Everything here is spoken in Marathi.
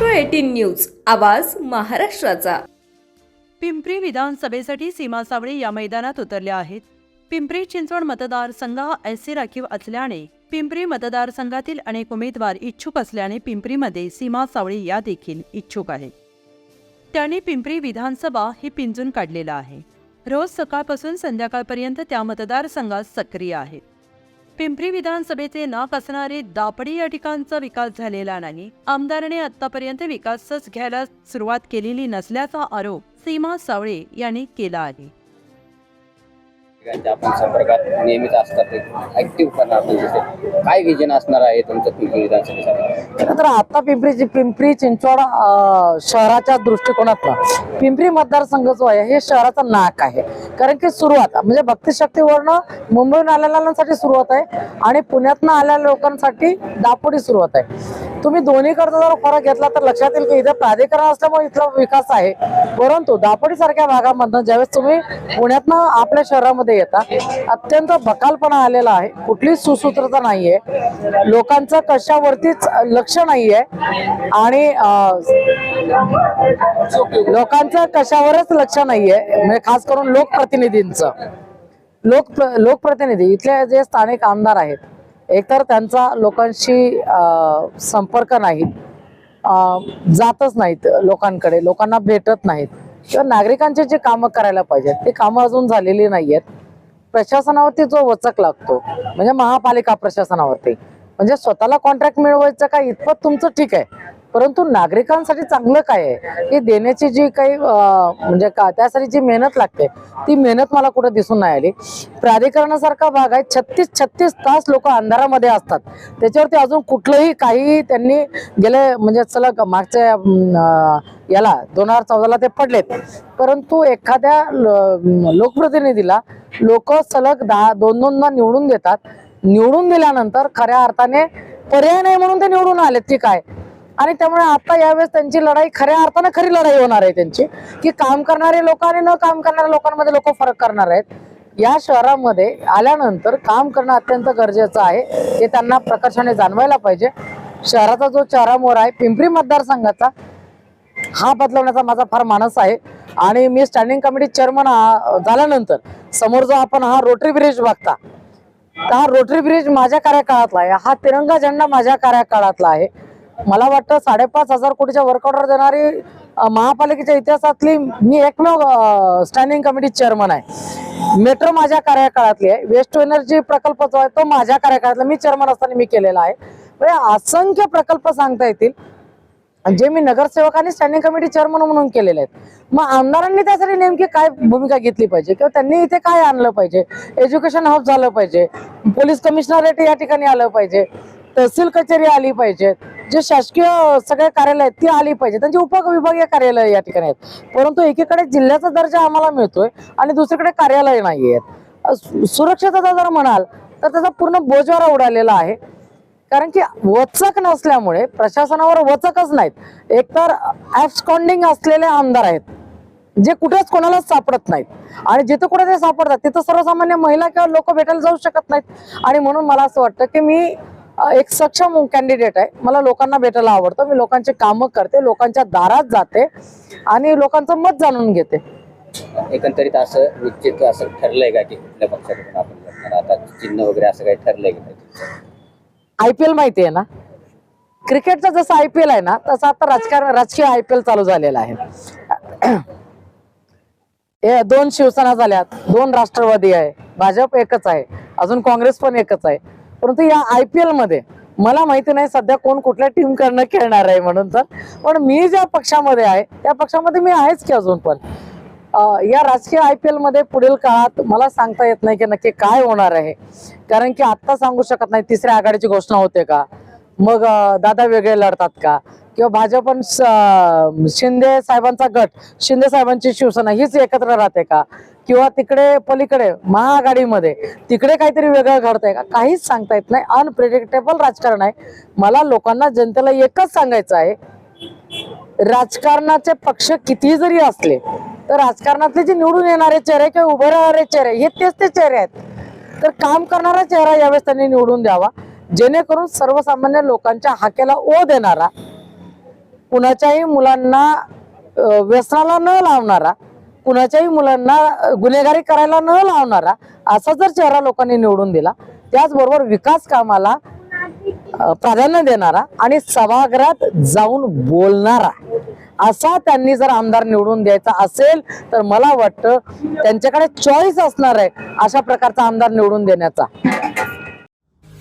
न्यूज आवाज महाराष्ट्राचा. पिंपरी विधानसभेसाठी सीमा सावळे या मैदानात उतरल्या आहेत. पिंपरी चिंचवड मतदारसंघ हा ऐसे राखीव असल्याने पिंपरी मतदारसंघातील अनेक उमेदवार इच्छुक असल्याने पिंपरीमध्ये सीमा सावळे या देखील इच्छुक आहेत. त्यांनी पिंपरी विधानसभा हे पिंजून काढलेलं आहे. रोज सकाळपासून संध्याकाळपर्यंत त्या मतदारसंघात सक्रिय आहेत. पिंपरी विधानसभेचे नाक असणारे दापडी या ठिकाणचा विकास झालेला नाही. आमदाराने आतापर्यंत विकासच घ्यायला सुरुवात केलेली नसल्याचा आरोप सीमा सावळे यांनी केला आहे. ठिकाणच्या आपण संपर्कात नेहमीच असतात ऍक्टिव्ह करणार म्हणजे काय विजन असणार आहे तुमचं पिंपरी विधानसभेसाठी? खरं तर आता पिंपरी पिंपरी चिंचवड अं, शहराच्या दृष्टिकोनातला पिंपरी मतदारसंघ जो आहे हे शहराचा नाक आहे. कारण की सुरुवात म्हणजे भक्तिशक्तीवरनं मुंबईहून आलेल्या सुरुवात आहे आणि पुण्यातनं आलेल्या लोकांसाठी दापोडी सुरुवात आहे. तुम्ही दोन्हीकडचा जर फरक घेतला तर लक्षात येईल की इथं प्राधिकरण असल्यामुळे इथला विकास आहे. परंतु दापोडी सारख्या भागामधनं ज्यावेळेस तुम्ही पुण्यातनं आपल्या शहरामध्ये येता अत्यंत बकालपणा आलेला आहे. कुठलीच सुसूत्रता नाहीये. लोकांचं कशावरतीच लक्ष नाहीये. आणि लोकांचं कशावरच लक्ष नाहीये. म्हणजे खास करून लोकप्रतिनिधींचं. लोक लोकप्रतिनिधी इथले जे स्थानिक आमदार आहेत एकतर त्यांचा लोकांशी संपर्क नाही जातच नाहीत लोकांकडे लोकांना भेटत नाहीत. किंवा नागरिकांचे जे कामं करायला पाहिजेत ते कामं अजून झालेली नाही आहेत प्रशासनावरती जो वचक लागतो म्हणजे महापालिका प्रशासनावरती म्हणजे स्वतःला कॉन्ट्रॅक्ट मिळवायचं का इतपत तुमचं ठीक आहे. परंतु नागरिकांसाठी चांगलं काय आहे? हे देण्याची जी काही म्हणजे का त्यासाठी जी मेहनत लागते ती मेहनत मला कुठे दिसून नाही आली. प्राधिकरणासारखा भाग आहे छत्तीस छत्तीस तास लोक अंधारामध्ये असतात. त्याच्यावरती अजून कुठलंही काही त्यांनी गेले म्हणजे चला मागच्या याला दोन हजार चौदाला ते पडलेत. परंतु एखाद्या लोकप्रतिनिधीला लोक सलग दहा दोन दोनदा निवडून देतात. निवडून दिल्यानंतर खऱ्या अर्थाने पर्याय नाही म्हणून ते निवडून आलेत की काय? आणि त्यामुळे आता यावेळेस त्यांची लढाई खऱ्या अर्थानं खरी लढाई होणार आहे त्यांची. की काम करणारे लोक आणि न काम करणाऱ्या लोकांमध्ये लोक फरक करणार आहेत. या शहरामध्ये आल्यानंतर काम करणं अत्यंत गरजेचं आहे. हे त्यांना प्रकर्षाने जाणवायला पाहिजे. शहराचा जो चारामोर आहे पिंपरी मतदारसंघाचा हा बदलवण्याचा माझा फार मानस आहे. आणि मी स्टँडिंग कमिटी चेअरमन झाल्यानंतर समोर जो आपण हा रोटरी ब्रिज बघता तर हा रोटरी ब्रिज माझ्या कार्यकाळातला आहे. हा तिरंगा झेंडा माझ्या कार्यकाळातला आहे. मला वाटतं साडेपाच हजार कोटीच्या वर्क ऑर्डर देणारी महापालिकेच्या इतिहासातली मी एकमेव स्टँडिंग कमिटी चेअरमन आहे. मेट्रो माझ्या कार्यकाळातली आहे. वेस्ट एनर्जी प्रकल्प जो आहे तो माझ्या कार्यकाळातला मी चेअरमन असताना मी केलेला आहे. म्हणजे असंख्य प्रकल्प सांगता येतील. जे मी नगरसेवकांनी स्टँडिंग कमिटी चेअरमन म्हणून केलेले आहेत. मग आमदारांनी त्यासाठी नेमकी काय भूमिका घेतली पाहिजे? किंवा त्यांनी इथे काय आणलं पाहिजे? एज्युकेशन हब झालं पाहिजे. पोलीस कमिशनरेट या ठिकाणी आलं पाहिजे. तहसील कचेरी आली पाहिजे. जे शासकीय सगळे कार्यालय आहेत ती आली पाहिजे. त्यांची उपविभागीय कार्यालय या ठिकाणी आहेत. परंतु एकीकडे जिल्ह्याचा दर्जा आम्हाला मिळतोय आणि दुसरीकडे कार्यालय नाही आहेत. सुरक्षेचा जर म्हणाल तर त्याचा पूर्ण बोजवारा उडालेला आहे. कारण की वचक नसल्यामुळे प्रशासनावर वचकच नाहीत. एकतर ॲबस्कॉन्डिंग असलेले आमदार आहेत जे कुठेच कोणालाच सापडत नाहीत. आणि जिथं कुठे ते सापडतात तिथं सर्वसामान्य महिला किंवा लोक भेटायला जाऊ शकत नाहीत. आणि म्हणून मला असं वाटतं की मी एक सक्षम कॅन्डिडेट आहे. मला लोकांना भेटायला आवडतं. मी लोकांचे कामं करते लोकांच्या दारात जाते आणि लोकांचं मत जाणून घेते. एकंदरीत असं निश्चित असं ठरलंय का की कुठल्या पक्षाकडून आपण आता चिन्ह वगैरे असं काही ठरलंय का? आय पी एल माहिती आहे ना? क्रिकेटचा जसं आय पी एल आहे ना तसं आता राजकारण राजकीय आय पी एल चालू झालेला आहे. दोन शिवसेना झाल्यात. दोन राष्ट्रवादी आहे. भाजप एकच आहे. अजून काँग्रेस पण एकच आहे. परंतु या आय पी एलमध्ये मला माहिती नाही सध्या कोण कुठल्या टीम कडनं खेळणार आहे म्हणून तर. पण मी ज्या पक्षामध्ये आहे त्या पक्षामध्ये मी आहेच की अजून पण. या राजकीय आय पी एलमध्ये पुढील काळात मला सांगता येत नाही की नक्की काय होणार आहे. कारण की आत्ता सांगू शकत नाही तिसऱ्या आघाडीची घोषणा होते का? मग दादा वेगळे लढतात का? किंवा भाजप शिंदे साहेबांचा गट शिंदे साहेबांची शिवसेना हीच एकत्र राहते का? किंवा तिकडे पलीकडे महाआघाडीमध्ये तिकडे काहीतरी वेगळं घडतंय का? काहीच सांगता येत नाही. अनप्रेडिक्टेबल राजकारण आहे. मला लोकांना जनतेला एकच सांगायचं आहे. राजकारणाचे पक्ष किती जरी असले तर राजकारणातले जे निवडून येणारे चेहरे किंवा उभे राहणारे चेहरे हे तेच ते चेहरे आहेत. तर काम करणारा चेहरा यावेळेस त्यांनी निवडून द्यावा. जेणेकरून सर्वसामान्य लोकांच्या हाकेला ओ देणारा कुणाच्याही मुलांना व्यसनाला न लावणारा कुणाच्याही मुलांना गुन्हेगारी करायला न लावणारा असा जर चेहरा लोकांनी निवडून दिला त्याचबरोबर विकास कामाला प्राधान्य देणारा आणि सभागृहात जाऊन बोलणारा असा त्यांनी जर आमदार निवडून द्यायचा असेल तर मला वाटतं त्यांच्याकडे चॉईस असणार आहे अशा प्रकारचा आमदार निवडून देण्याचा.